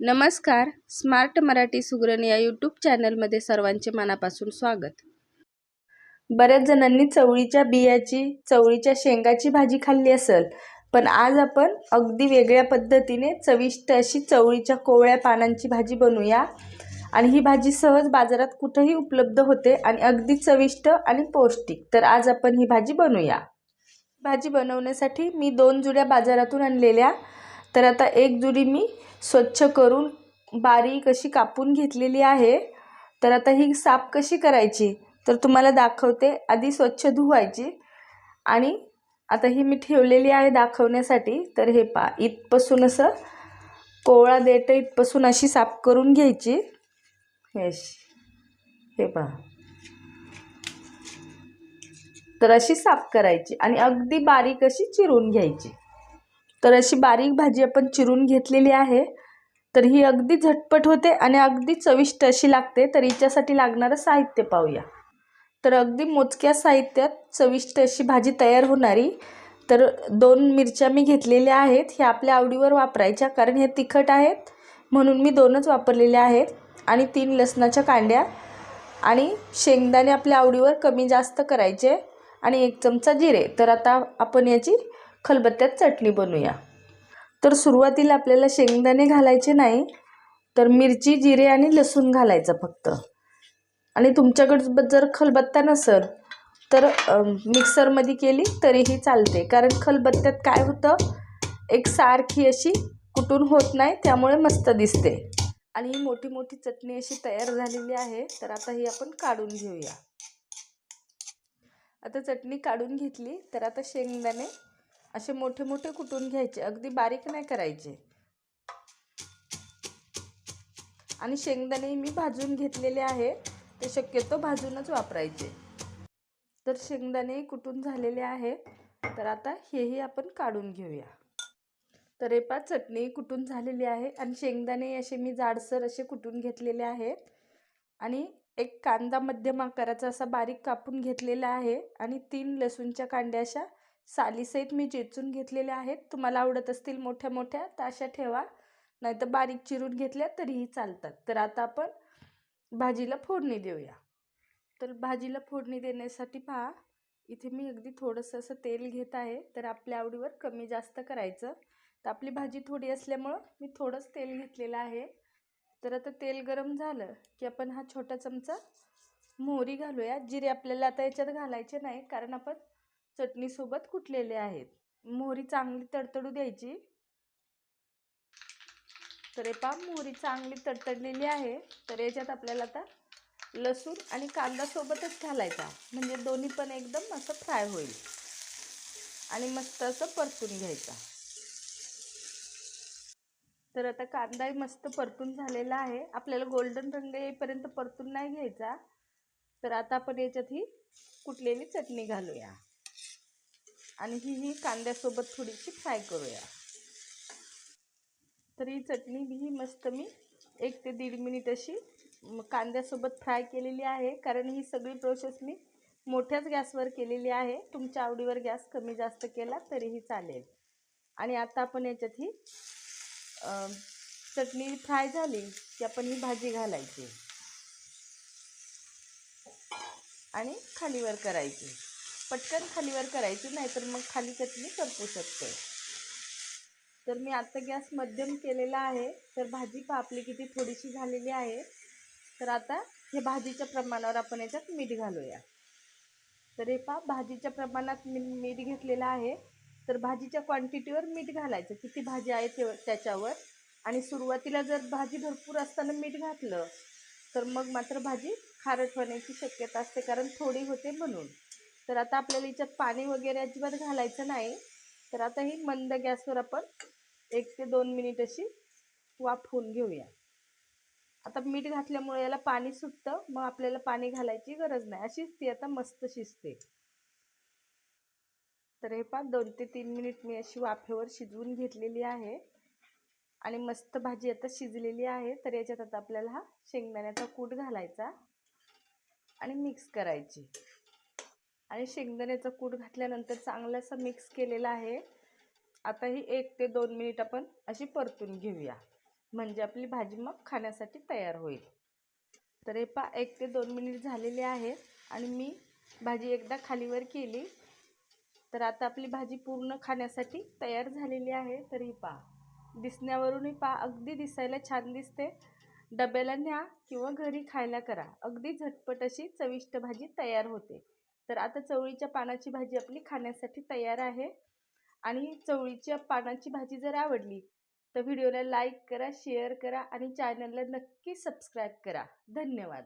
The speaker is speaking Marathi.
नमस्कार. स्मार्ट मराठी सुगरण या यूट्यूब चॅनलमध्ये सर्वांचे मनापासून स्वागत. बऱ्याच जणांनी चवळीच्या बियाची चवळीच्या शेंगाची भाजी खाल्ली असेल पण आज आपण अगदी वेगळ्या पद्धतीने चविष्ट अशी चवळीच्या कोवळ्या पानांची भाजी बनवूया. आणि ही भाजी सहज बाजारात कुठंही उपलब्ध होते आणि अगदी चविष्ट आणि पौष्टिक. तर आज आपण ही भाजी बनवूया. भाजी बनवण्यासाठी मी दोन जुड्या बाजारातून आणलेल्या तर आता एक जुडी मी स्वच्छ करून बारीक अशी कापून घेतलेली आहे. तर आता ही साफ कशी करायची? तर तुम्हाला दाखवते. आधी स्वच्छ धुवायची आणि आता ही मी ठेवलेली आहे दाखवण्यासाठी. तर हे पा इथपासून असं कोवळा देठ इथपासून अशी साफ करून घ्यायची. हे अशी हे पहा. तर अशी साफ करायची आणि अगदी बारीक अशी चिरून घ्यायची. तर अशी बारीक भाजी आपण चिरून घेतलेली आहे. तर ही अगदी झटपट होते आणि अगदी चविष्ट अशी लागते. तर हिच्यासाठी लागणारं साहित्य पाहूया. तर अगदी मोजक्या साहित्यात चविष्ट अशी भाजी तयार होणारी. तर दोन मिरच्या मी घेतलेल्या आहेत. ह्या आपल्या आवडीवर वापरायच्या कारण हे तिखट आहेत. म्हणून मी दोनच वापरलेल्या आहेत. आणि तीन लसणाच्या कांड्या आणि शेंगदाणे आपल्या आवडीवर कमी जास्त करायचे. आणि एक चमचा जिरे. तर आता आपण याची खलबत्त्यात चटणी बनवूया. तर सुरुवातीला आपल्याला शेंगदाणे घालायचे नाही तर मिरची जिरे आणि लसूण घालायचं फक्त. आणि तुमच्याकडं जर खलबत्ता नसेल तर मिक्सरमध्ये केली तरीही चालते. कारण खलबत्त्यात काय होतं एक सारखी अशी कुटून होत नाही त्यामुळे मस्त दिसते. आणि ही मोठी मोठी चटणी अशी तयार झालेली आहे तर आता ही आपण काढून घेऊया. आता चटणी काढून घेतली तर आता शेंगदाणे असे मोठे मोठे कुटून घ्यायचे? अगदी बारीक नाही करायचे. आणि शेंगदाणे मी भाजून घेतलेले आहे. ते शक्यतो भाजूनच वापरायचे. तर शेंगदाणे कुटून झालेले आहे? तर आता हेही आपण काढून घेऊया. तर हे चटणी कुटून झालेली आहे आणि शेंगदाणे असे मी जाडसर असे कुटून घेतलेले आहेत आणि एक कांदा मध्यम आकाराचा असा बारीक कापून घेतलेला आहे. आणि तीन लसूणच्या कांड्या अशा सालीसहित मी चेचून घेतलेल्या आहेत. तुम्हाला आवडत असतील मोठ्या मोठ्या तर अशा ठेवा. नाहीतर बारीक चिरून घेतल्या तरीही चालतात. तर आता आपण भाजीला फोडणी देऊया. तर भाजीला फोडणी देण्यासाठी पहा इथे मी अगदी थोडंसं असं तेल घेत आहे. तर आपल्या आवडीवर कमी जास्त करायचं. तर आपली भाजी थोडी असल्यामुळं मी थोडंच तेल घेतलेलं आहे. तर आता तेल गरम झालं की आपण हा छोटा चमचा मोहरी घालूया. जिरे आपल्याला आता याच्यात घालायचे नाही कारण आपण चटणीसोबत कुटलेले आहेत? मोहरी चांगली तडतडू द्यायची. तर हे पा मोहरी चांगली तडतडलेली आहे. तर याच्यात आपल्याला आता लसूण आणि कांदा सोबतच घालायचा. म्हणजे दोन्ही पण एकदम असं फ्राय होईल. आणि मस्त असं परतून घ्यायचा. तर आता कांदाही मस्त परतून झालेला आहे. आपल्याला गोल्डन रंग येईपर्यंत परतून नाही घ्यायचा. तर आता आपण याच्यात ही कुटलेली चटणी घालूया. आणि ही ही कांद्यासोबत थोडीशी फ्राय करूया. तर ही चटणी ही मस्त मी एक ते दीड मिनिट अशी कांद्यासोबत फ्राय केलेली आहे. कारण ही सगळी प्रोसेस मी मोठ्याच गॅसवर केलेली आहे. तुमच्या आवडीवर गॅस कमी जास्त केला तरीही चालेल. आणि आता आपण याच्यात ही चटणी फ्राय झाली की आपण ही भाजी घालायची. आणि खालीवर करायची. पटकन खालीवर करायची नाहीतर मग खाली चटणी करपू शकते. तर मी आत्ता गॅस मध्यम केलेला आहे तर भाजी पा आपली किती थोडीशी झालेली आहे. तर आता हे भाजीच्या प्रमाणावर आपण याच्यात मीठ घालूया. तर हे पा भाजीच्या प्रमाणात मी मीठ घेतलेलं आहे. तर भाजीच्या क्वांटिटीवर मीठ घालायचं किती भाजी आहे ते त्याच्यावर. आणि सुरुवातीला जर भाजी भरपूर असताना मीठ घातलं तर मग मात्र भाजी खारट होण्याची शक्यता असते कारण थोडी होते म्हणून. तर आता आपल्याला याच्यात पाणी वगैरे अजिबात घालायचं नाही. तर आता ही मंद गॅसवर आपण एक ते दोन मिनिट अशी वाफवून घेऊया. आता मीठ घातल्यामुळे याला पाणी सुटतं मग आपल्याला पाणी घालायची गरज नाही. अशीच ती आता मस्त शिजते. तर हे पा दोन ते तीन मिनिट मी अशी वाफेवर शिजवून घेतलेली आहे. आणि मस्त भाजी आता शिजलेली आहे. तर याच्यात आता आपल्याला हा शेंगदाण्याचा कूट घालायचा आणि मिक्स करायची. आणि शेंगदाण्याचं कूट घातल्यानंतर चांगलं असं मिक्स केलेला आहे. आता ही एक ते दोन मिनिट आपण अशी परतून घेऊया. म्हणजे आपली भाजी मग खाण्यासाठी तयार होईल. तर हे पा एक ते दोन मिनिट झालेले आहे आणि मी भाजी एकदा खालीवर केली. तर आता आपली भाजी पूर्ण खाण्यासाठी तयार झालेली आहे. तर ही पहा दिसण्यावरूनही पा अगदी दिसायला छान दिसते. डब्याला न्या किंवा घरी खायला करा. अगदी झटपट अशी चविष्ट भाजी तयार होते. तर आता चवळीच्या पानाची भाजी आपली खाण्यासाठी तयार आहे. आणि चवळीच्या पानाची भाजी जर आवडली तर व्हिडिओला लाईक करा शेअर करा आणि चॅनलला नक्की सबस्क्राईब करा. धन्यवाद.